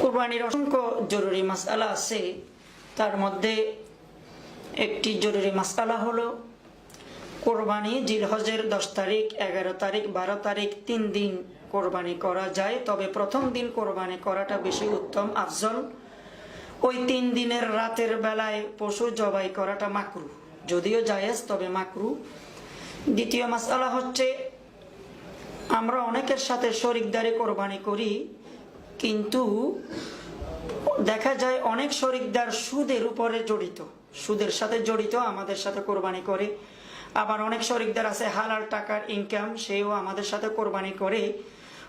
কোরবানির অসংখ্য জরুরি মাসালা আছে। তার মধ্যে একটি জরুরি মাসালা হলো কোরবানি জিলহজের দশ তারিখ, এগারো তারিখ, বারো তারিখ, তিন দিন কোরবানি করা যায়। তবে প্রথম দিন কোরবানি করাটা বেশি উত্তম। আফজল, ওই তিন দিনের রাতের বেলায় পশু জবাই করাটা মাকরু। যদিও জায়েজ, তবে মাকরু। দ্বিতীয় মাসালা হচ্ছে, আমরা অনেকের সাথে শরিকদারি কোরবানি করি কিন্তু দেখা যায় অনেক শরিকদার সুদের উপরে জড়িত। সুদের সাথে জড়িত, আমাদের সাথে কোরবানি করে। আবার অনেক শরিকদার আছে, হালাল টাকার ইনকাম সেও আমাদের সাথে কোরবানি করে।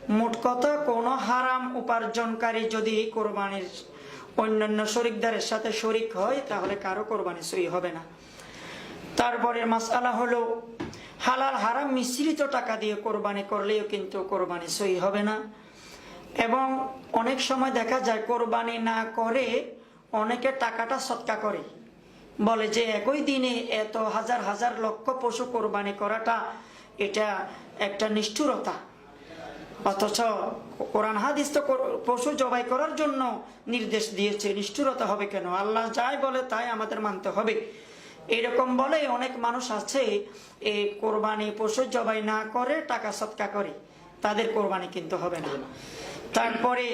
মোট কথা, কোনো হারাম উপার্জনকারী যদি কোরবানির অন্যান্য শরিকদারের সাথে শরিক হয়, তাহলে কারও কোরবানি সই হবে না। তারপরে মাসালা হলো, হালাল হারাম মিশ্রিত টাকা দিয়ে কোরবানি করলেও কিন্তু কোরবানি সই হবে না। এবং অনেক সময় দেখা যায় কোরবানি না করে অনেকে টাকাটা সৎকা করে। বলে যে একই দিনে এত হাজার হাজার লক্ষ পশু কোরবানি করাটা এটা একটা নিষ্ঠুরতা। অথচ কোরআন হাদিস তো পশু জবাই করার জন্য নির্দেশ দিয়েছে, নিষ্ঠুরতা হবে কেন? আল্লাহ যাই বলে তাই আমাদের মানতে হবে। এরকম বলে অনেক মানুষ আছে, এই কোরবানি পশু জবাই না করে টাকা সৎকা করে, তাদের কোরবানি কিন্তু হবে না। তারপরে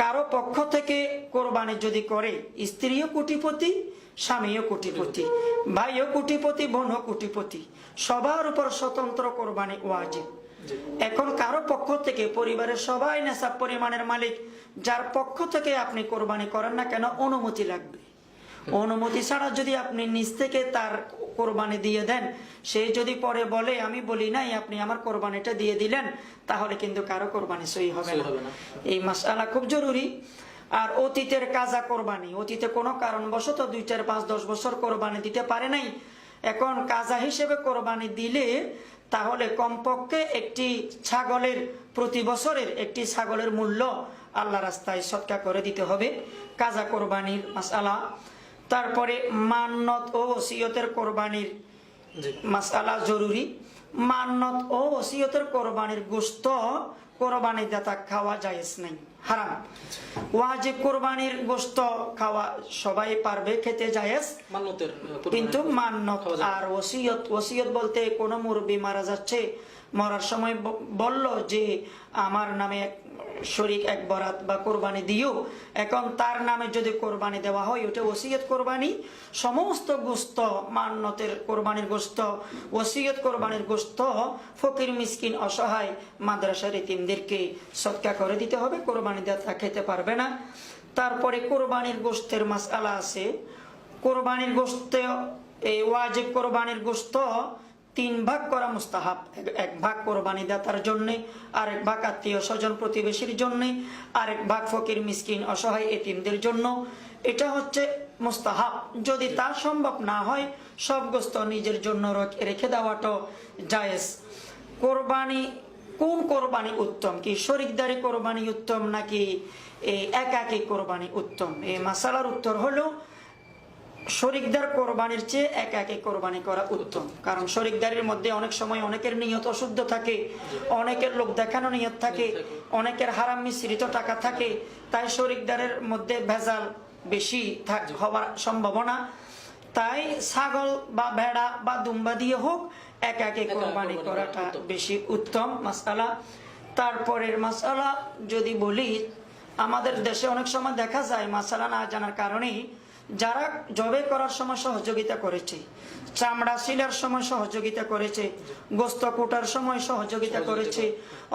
কারও পক্ষ থেকে কোরবানি যদি করে, স্ত্রীও কোটিপতি, স্বামীও কোটিপতি, ভাইও কোটিপতি, বোনও কোটিপতি, সবার উপর স্বতন্ত্র কোরবানি ওয়াজিব। এখন কারও পক্ষ থেকে, পরিবারের সবাই নেশা পরিমাণের মালিক, যার পক্ষ থেকে আপনি কোরবানি করেন না কেন, অনুমতি লাগবে। অনুমতি ছাড়া যদি আপনি নিজ থেকে তার কোরবানি দিয়ে দেন। সে যদি পরে বলে আমি বলি নাই আপনি আমার কোরবানিটা দিয়ে দিলেন তাহলে কিন্তু কারও কোরবানি সই হবে না। এই মাসালা খুব জরুরি। আর অতীতের কাজা কোরবানি অতীতে কোনো কারণবশত দুই চার পাঁচ দশ বছর কোরবানি দিতে পারে নাই। এখন কাজা হিসেবে কোরবানি দিলে তাহলে কমপক্ষে একটি ছাগলের প্রতি বছরের একটি ছাগলের মূল্য আল্লাহ রাস্তায় সৎকা করে দিতে হবে। কাজা কোরবানির মাসালা তারপরে মান্নত ও ওসিয়তের কোরবানির মাসালা জরুরি। মান্নত ও ওসিয়তের কোরবানির গোস্ত কোরবানি দাতা খাওয়া জায়েজ নাই হারাম। ওয়াজিব কোরবানির গোস্ত খাওয়া সবাই পারবে খেতে জায়েজ। কোরবানি কিন্তু মান্নত আর ওসিয়ত ওসিয়ত বলতে কোনো মুরব্বী মারা যাচ্ছে মরার সময় বলল যে আমার নামে এক শরিক এক বরাত বা কোরবানি দিও। এখন তার নামে যদি কোরবানি দেওয়া হয় ওটা ওসিয়ত কোরবানি। সমস্ত গোস্ত মান্নতের কোরবানির গোস্ত ওসিয়ত কোরবানির গোস্ত ফকির মিসকিন অসহায় মাদ্রাসার ইতিমদেরকে সৎকা করে দিতে হবে, কোরবানি দেওয়া খেতে পারবে না। তারপরে কোরবানির গোস্তের মাসালা আছে। কোরবানির গোস্ত, এই ওয়াজিব কোরবানির গোস্ত তিন ভাগ করা মুস্তাহাব। এক- ভাগ কোরবানি দাতার জন্য, আরেক ভাগ আত্মীয় স্বজন প্রতিবেশীর জন্য, আরেক ভাগ ফকির, মিসকিন, অসহায় এতিমদের জন্য। এটা হচ্ছে মুস্তাহাব। যদি তা সম্ভব না হয়, সব গোস্ত নিজের জন্য রেখে দেওয়াটা জায়েজ। কোরবানি কোন কোরবানি উত্তম? কি শরিকদারি কোরবানি উত্তম নাকি এই একাকী কোরবানি উত্তম? এই মাসালার উত্তর হলো, শরিকদার কোরবানির চেয়ে এক একে কোরবানি করা উত্তম। কারণ শরিকদারির মধ্যে অনেক সময় অনেকের নিয়ত অশুদ্ধ থাকে, অনেকের লোক দেখানো নিয়ত থাকে, অনেকের হারাম মিশ্রিত টাকা থাকে, তাই শরিকদারের মধ্যে ভেজাল বেশি হওয়ার সম্ভাবনা। তাই ছাগল বা ভেড়া বা দুম্বা দিয়ে হোক এক একে কোরবানি করাটা বেশি উত্তম মাসালা। তারপরের মাসালা যদি বলি আমাদের দেশে অনেক সময় দেখা যায় মাসালা না জানার কারণেই যারা জবে করার সময় সহযোগিতা করেছে চামড়া শিলার সময় সহযোগিতা করেছে গোস্ত কুটার সময় সহযোগিতা করেছে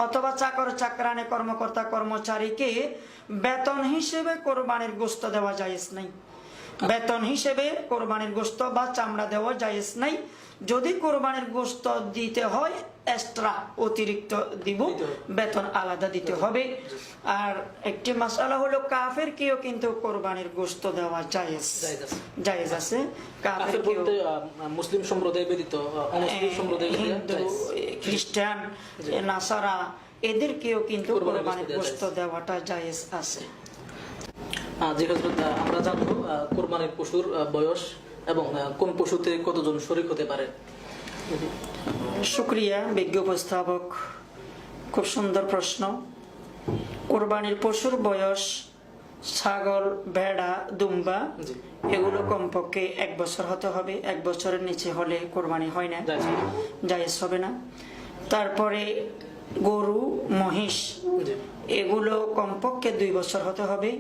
অথবা চাকর চাকরানে কর্মকর্তা কর্মচারীকে বেতন হিসেবে কোরবানির গোস্ত দেওয়া জায়েজ নাই। বেতন হিসেবে কোরবানির গোস্ত বা চামড়া দেওয়া জায়েজ নাই। যদি কোরবানির গোস্ত দিতে হয় এক্সট্রা অতিরিক্ত দিব বেতন আলাদা দিতে হবে। আর একটি মশালা হলো কাফের কেউ কিন্তু কোরবানির গোস্ত দেওয়া জায়েজ। জায়েজ আছে। কাফের মুসলিম সম্প্রদায় ব্যতীত হিন্দু খ্রিস্টান নাসারা এদেরকেও কিন্তু কোরবানির গোস্ত দেওয়াটা জায়েজ আছে। জি হজরত আমরা জানব কোরবানির পশুর বয়স এবং কোন পশুতে কতজন শরিক হতে পারে। শুক্রিয়া বিজ্ঞ উপস্থাপক। খুব সুন্দর প্রশ্ন। কোরবানির পশুর বয়স ছাগল ভেড়া দুম্বা এগুলো কমপক্ষে এক বছর হতে হবে। এক বছরের নিচে হলে কোরবানি হয় না। জায়েজ হবে না। তারপরে গরু মহিষ এগুলো কমপক্ষে দুই বছর হতে হবে।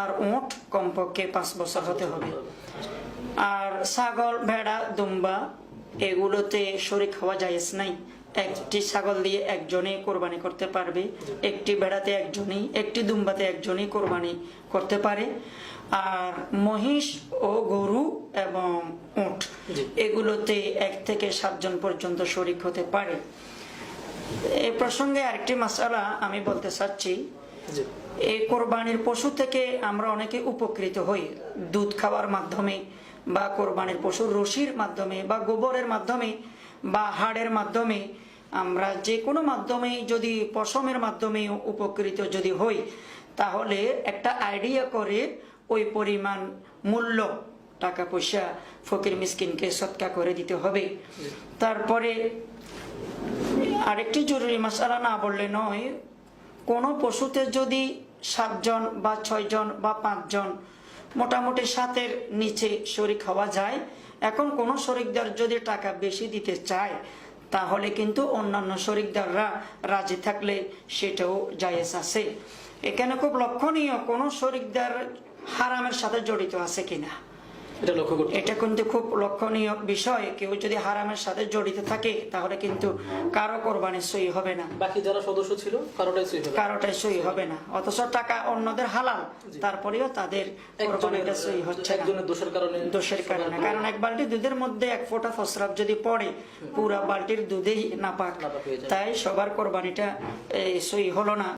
আর উঁট কমপক্ষে পাঁচ বছর হতে হবে। আর ছাগল ভেড়া দুম্বা এগুলোতে শরীর খাওয়া জায়েজ নাই। একটি ছাগল দিয়ে একজনেই কোরবানি করতে পারবে একটি ভেড়াতে একজনই একটি দুম্বাতে একজনই কোরবানি করতে পারে। আর মহিষ ও গরু এবং উঁট এগুলোতে এক থেকে সাতজন পর্যন্ত শরিক হতে পারে। এই প্রসঙ্গে আরেকটি মশালা আমি বলতে চাচ্ছি। এই কোরবানির পশু থেকে আমরা অনেকে উপকৃত হই। দুধ খাওয়ার মাধ্যমে বা কোরবানির পশুর রশির মাধ্যমে বা গোবরের মাধ্যমে বা হাড়ের মাধ্যমে আমরা যে কোনো মাধ্যমে যদি পশমের মাধ্যমে উপকৃত যদি হই, তাহলে একটা আইডিয়া করে ওই পরিমাণ মূল্য, টাকা পয়সা ফকির মিসকিনকে সৎকা করে দিতে হবে। তারপরে আরেকটি জরুরি মশালা না বললে নয় কোনো পশুতে যদি সাতজন বা ছয়জন বা পাঁচজন মোটামুটি সাতের নিচে শরিক হওয়া যায়, এখন কোনো শরিকদার যদি টাকা বেশি দিতে চায়, তাহলে কিন্তু অন্যান্য শরিকদাররা রাজি থাকলে সেটাও জায়েজ আছে। এখানে খুব লক্ষণীয় কোনো শরিকদার হারামের সাথে জড়িত আছে কিনা? এটা লক্ষ্য করতে এটা কিন্তু খুব লক্ষণীয় বিষয়। কেউ যদি হারামের সাথে জড়িত থাকে তাহলে কিন্তু কারও কোরবানি সই হবে না। বাকি যারা সদস্য ছিল কারোটাই সই হবে কারোটাই সই হবে না। অথচ টাকা অন্যদের হালাল তারপরেও তাদের কোরবানিটা সই হচ্ছে না। একজনের দোষের কারণে দোষের কারণে। কারণ। এক বালতি দুধের মধ্যে এক ফোঁটা ফসরাব যদি পড়ে পুরা বালতির দুধেই নাপাক। তাই সবার কোরবানিটা সই হলো না।